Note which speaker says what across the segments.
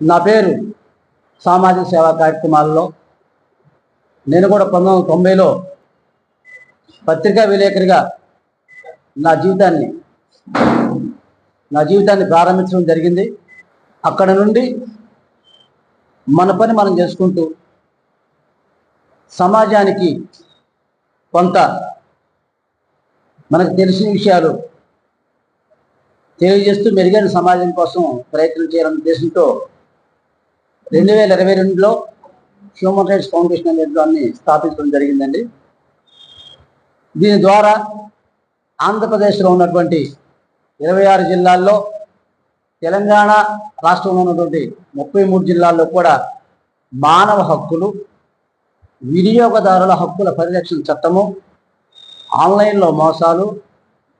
Speaker 1: నా పేరు సామాజిక సేవా కార్యక్రమాల్లో నేను కూడా పంతొమ్మిది వందల తొంభైలో పత్రికా విలేకరిగా నా జీవితాన్ని నా జీవితాన్ని ప్రారంభించడం జరిగింది. అక్కడ నుండి మన పని మనం చేసుకుంటూ సమాజానికి కొంత మనకు తెలిసిన విషయాలు తెలియజేస్తూ మెరుగైన సమాజం కోసం ప్రయత్నం చేయాలనే ఉద్దేశంతో రెండు వేల ఇరవై రెండులో హ్యూమన్ రైట్స్ ఫౌండేషన్ అనే దాన్ని స్థాపించడం జరిగిందండి. దీని ద్వారా ఆంధ్రప్రదేశ్లో ఉన్నటువంటి ఇరవై ఆరు జిల్లాల్లో తెలంగాణ రాష్ట్రంలో ఉన్నటువంటి ముప్పై మూడు జిల్లాల్లో కూడా మానవ హక్కులు వినియోగదారుల హక్కుల పరిరక్షణ చట్టము ఆన్లైన్లో మోసాలు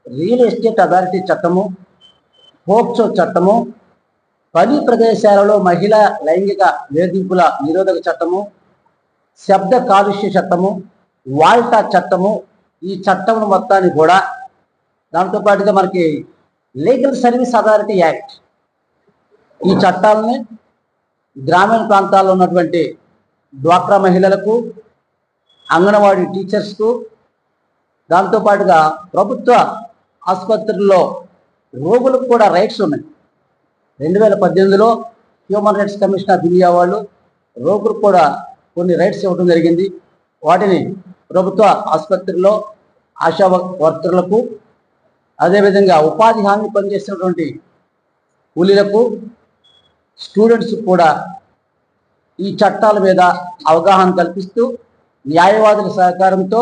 Speaker 1: రియల్ ఎస్టేట్ అథారిటీ చట్టము పోక్సో చట్టము పని ప్రదేశాలలో మహిళా లైంగిక వేధింపుల నిరోధక చట్టము శబ్ద కాలుష్య చట్టము వాల్టా చట్టము ఈ చట్టం మొత్తాన్ని కూడా దాంతో పాటుగా మనకి లీగల్ సర్వీస్ అథారిటీ యాక్ట్ ఈ చట్టాలని గ్రామీణ ప్రాంతాల్లో ఉన్నటువంటి డ్వాక్రా మహిళలకు అంగన్వాడీ టీచర్స్కు దాంతోపాటుగా ప్రభుత్వ ఆసుపత్రుల్లో రోగులకు కూడా రైట్స్ ఉన్నాయి. రెండు వేల పద్దెనిమిదిలో human rights commission of India వాళ్ళు రోగులకు కూడా కొన్ని రైట్స్ ఇవ్వడం జరిగింది. వాటిని ప్రభుత్వ ఆసుపత్రిలో ఆశా వ- వర్కర్లకు అదేవిధంగా ఉపాధి హామీ పనిచేసినటువంటి కూలీలకు స్టూడెంట్స్ కూడా ఈ చట్టాల మీద అవగాహన కల్పిస్తూ న్యాయవాదుల సహకారంతో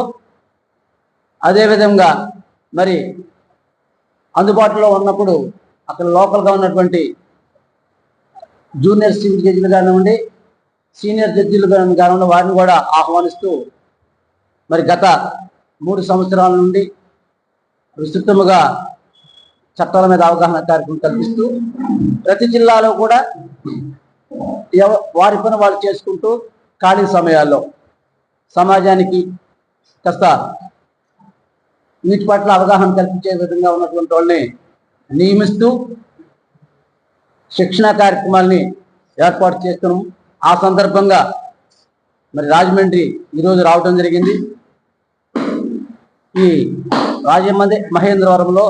Speaker 1: అదేవిధంగా మరి అందుబాటులో ఉన్నప్పుడు అక్కడ లోకల్గా ఉన్నటువంటి జూనియర్ సివిల్ జడ్జిలు కానివ్వండి సీనియర్ జడ్జిలు కాని- కానివ్వండి వారిని కూడా ఆహ్వానిస్తూ మరి గత మూడు సంవత్సరాల నుండి విస్తృతముగా చట్టాల మీద అవగాహన కార్యక్రమం కల్పిస్తూ ప్రతి జిల్లాలో కూడా వారి పని వాళ్ళు చేసుకుంటూ ఖాళీ సమయాల్లో సమాజానికి కాస్త వీటి పట్ల అవగాహన కల్పించే విధంగా ఉన్నటువంటి వాళ్ళని నియమిస్తూ శిక్షణ కార్యక్రమాల్ని ఏర్పాటు చేస్తున్నాం. ఆ సందర్భంగా మరి రాజమండ్రి ఈరోజు రావడం జరిగింది. ఈ రాజమండ్రి మహేంద్రవరంలో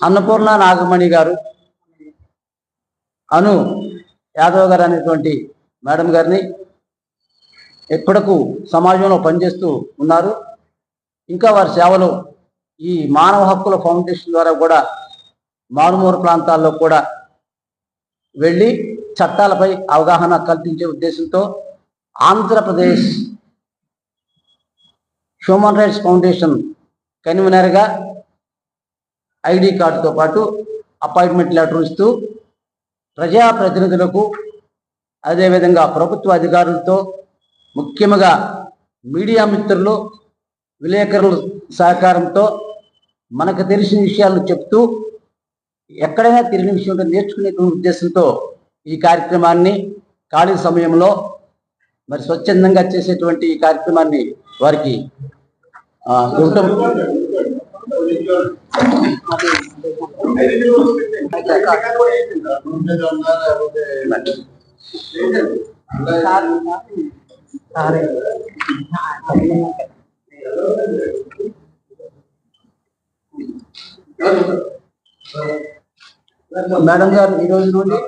Speaker 1: అన్నపూర్ణ నాగమణి గారు అను యాదవ్ గారు అనేటువంటి మేడం గారిని ఎప్పటికు సమాజంలో పనిచేస్తూ ఉన్నారు. ఇంకా వారి సేవలు ఈ మానవ హక్కుల ఫౌండేషన్ ద్వారా కూడా మారుమూల ప్రాంతాల్లో కూడా వెళ్ళి చట్టాలపై అవగాహన కల్పించే ఉద్దేశంతో ఆంధ్రప్రదేశ్ హ్యూమన్ రైట్స్ ఫౌండేషన్ కన్వీనర్గా ఐడి కార్డుతో పాటు అపాయింట్మెంట్ లెటర్ ఇస్తూ ప్రజాప్రతినిధులకు అదేవిధంగా ప్రభుత్వ అధికారులతో ముఖ్యంగా మీడియా మిత్రులు విలేకరుల సహకారంతో మనకు తెలిసిన విషయాలను చెప్తూ ఎక్కడైనా తెలియని విషయం ఉంటే నేర్చుకునేటువంటి ఉద్దేశంతో ఈ కార్యక్రమాన్ని ఖాళీ సమయంలో మరి స్వచ్ఛందంగా చేసేటువంటి ఈ కార్యక్రమాన్ని వారికి ఆ, సార్ మేడం గారు ఈ రోజు నుండి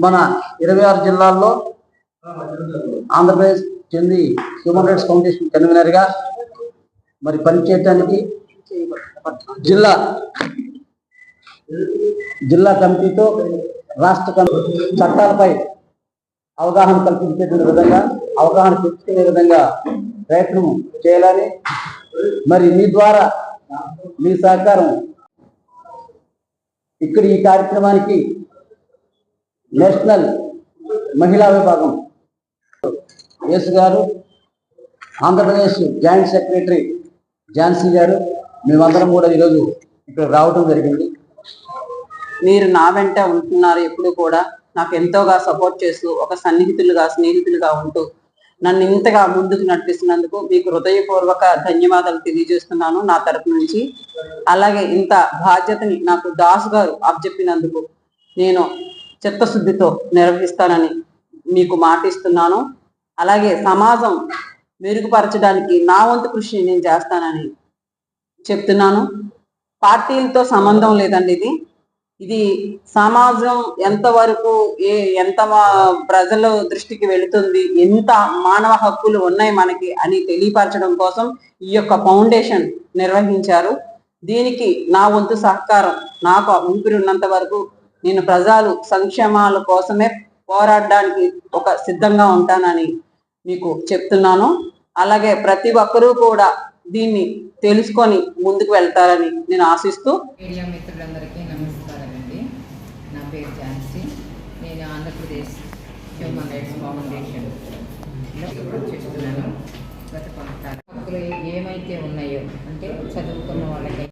Speaker 1: మన ఇరవై ఆరు జిల్లాల్లో ఆంధ్రప్రదేశ్ చెంది హ్యూమన్ రైట్స్ ఫౌండేషన్ కన్వీనర్గా మరి పనిచేయడానికి జిల్లా జిల్లా కమిటీతో రాష్ట్ర కమిటీ చట్టాలపై అవగాహన కల్పించేటువంటి విధంగా అవగాహన పెంచుకునే విధంగా ప్రయత్నం చేయాలని మరి మీ ద్వారా మీ సహకారం. ఇక్కడ ఈ కార్యక్రమానికి నేషనల్ మహిళా విభాగం ఎస్ గారు ఆంధ్రప్రదేశ్ జాయింట్ సెక్రటరీ ఝాన్సీ గారు మేమందరం కూడా ఈరోజు ఇక్కడ రావడం జరిగింది.
Speaker 2: మీరు నా వెంట ఉంటున్నారు ఎప్పుడు కూడా. నాకు ఎంతోగా సపోర్ట్ చేస్తూ ఒక సన్నిహితులుగా స్నేహితులుగా ఉంటూ నన్ను ఇంతగా ముందుకు నడిపిస్తున్నందుకు మీకు హృదయపూర్వక ధన్యవాదాలు తెలియజేస్తున్నాను నా తరపు నుంచి. అలాగే ఇంత బాధ్యతని నాకు దాసు గారు అప్పచెప్పినందుకు నేను చిత్తశుద్ధితో నిర్వహిస్తానని మీకు మాటిస్తున్నాను అలాగే సమాజం మెరుగుపరచడానికి నా వంతు కృషి నేను చేస్తానని చెప్తున్నాను. పార్టీలతో సంబంధం లేదండి ఇది. ఇది సమాజం ఎంతవరకు ఏ ఎంత మా- ప్రజల దృష్టికి వెళుతుంది ఎంత మానవ హక్కులు ఉన్నాయి మనకి అని తెలియపరచడం కోసం ఈ యొక్క ఫౌండేషన్ నిర్వహించారు. దీనికి నా వంతు సహకారం నాకు ఊపిరి ఉన్నంత వరకు నేను ప్రజలు సంక్షేమాల కోసమే పోరాడడానికి ఒక సిద్ధంగా ఉంటానని మీకు చెప్తున్నాను. అలాగే ప్రతి ఒక్కరూ కూడా దీన్ని తెలుసుకొని ముందుకు వెళ్తారని నేను ఆశిస్తూ
Speaker 3: మీడియా మిత్రులందరికీ పేరు ఝాన్సీ నేను ఆంధ్రప్రదేశ్ హ్యూమన్ రైట్స్ ఫౌండేషన్ చేస్తున్నాను. గత కొంత హక్కులు ఏమైతే ఉన్నాయో అంటే చదువుకున్న వాళ్ళకి